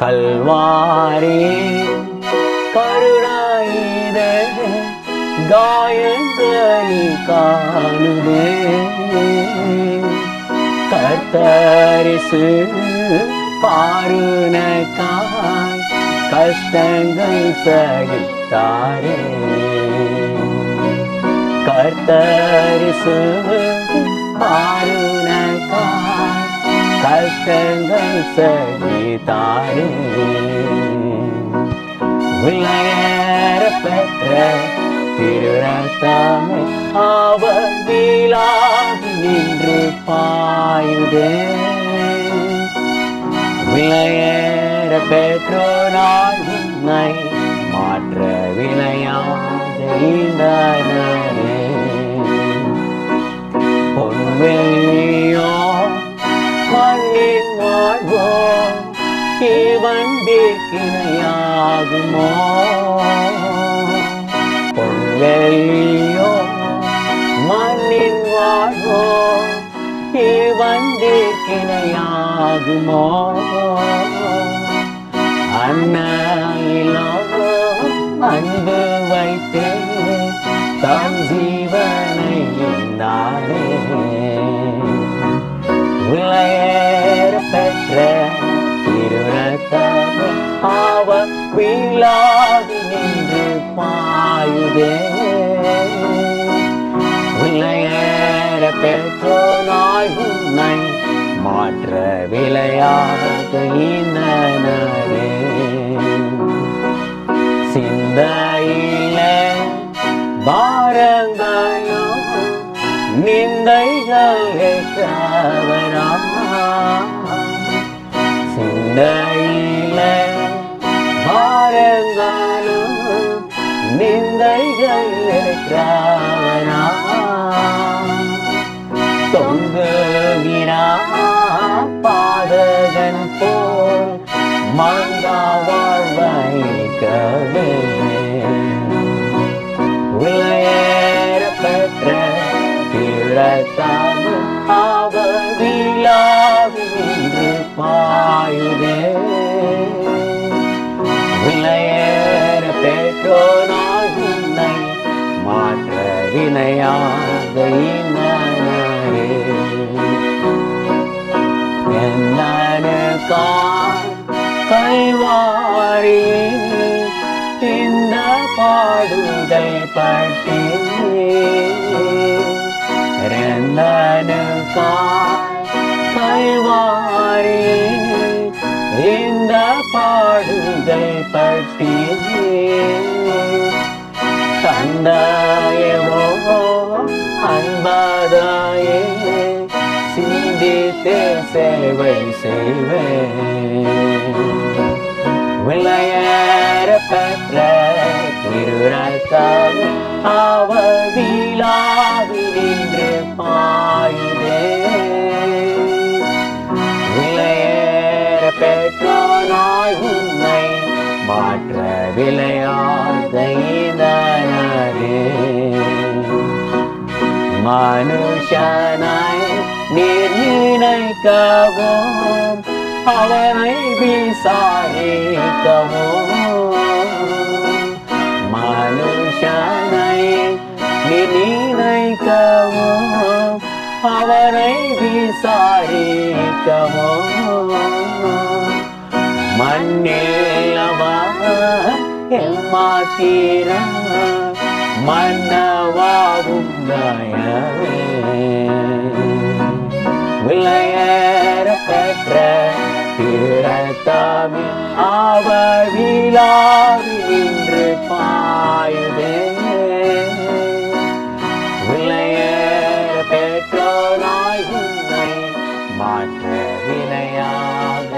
கல்வாரே கருணாயுத காயங்களி காணுதே. கத்தரிசு பாருனக்காய் கஷ்டங்கள் சகித்தாரே. கர்த்தரிசு பாருனக்காய் கஷ்டங்கள் சகித்தாரே விளையாட பெற்ற திருரத்தமே அவர் வீழாது நின்று பாயுதே. விளையாட பெற்றோனாய் உன்னை மாற்ற விளையாத மண்ணின் வாழ்வோம் தீவண்டிக்கிணையாகுமோ பொங்கலியோ? மண்ணின் வாழ்வோ? தீவண்டிக்கிணையாகுமோ கிணையாகுமோ அண்ணாயிலோ அன்பு அவர் நின்று பாயுதே. விளையேற பெற்றோனாய் உன்னை மாற்ற விளையாத இந்த நாளே பாரங்களோ நிந்தைகள் ஏற்றவரா சிந்தையில மாங்கா வாழ்வைக்கவே விளையேற பெற்ற திறத்தான் அவர் வீழாவி நின்று பாயுதே விளையேற பெற்றோனாய் கைவாரி இந்த பாடுதல் பட்டி. ரெந்தனுக்காய் கைவாரி இந்த பாடுதல் பட்டி. தந்தாயவோ அன்பாதாயே சிந்தித்து சேவை செய்வேன். விளையாட பெற்ற திருரத்தம் அவர் வீழாவி நின்று பாயுதே. விளையாட பெற்றோனாய் உன்னை மாற்ற மனுஷனாய் நீர் நினைக்கவும் அவனை விசாரிக்கவும். மனுஷனை நினைக்கவும் அவனை விசாரிக்கவும் மண்ணில்லவா எம்மாத்திரம் மன்னவாவும் நயவே திறத்தாமி அவர் விழாவி நின்று பாயுதே. விளையேற பெற்றோனாய் உன்னை மாற்ற வினையாக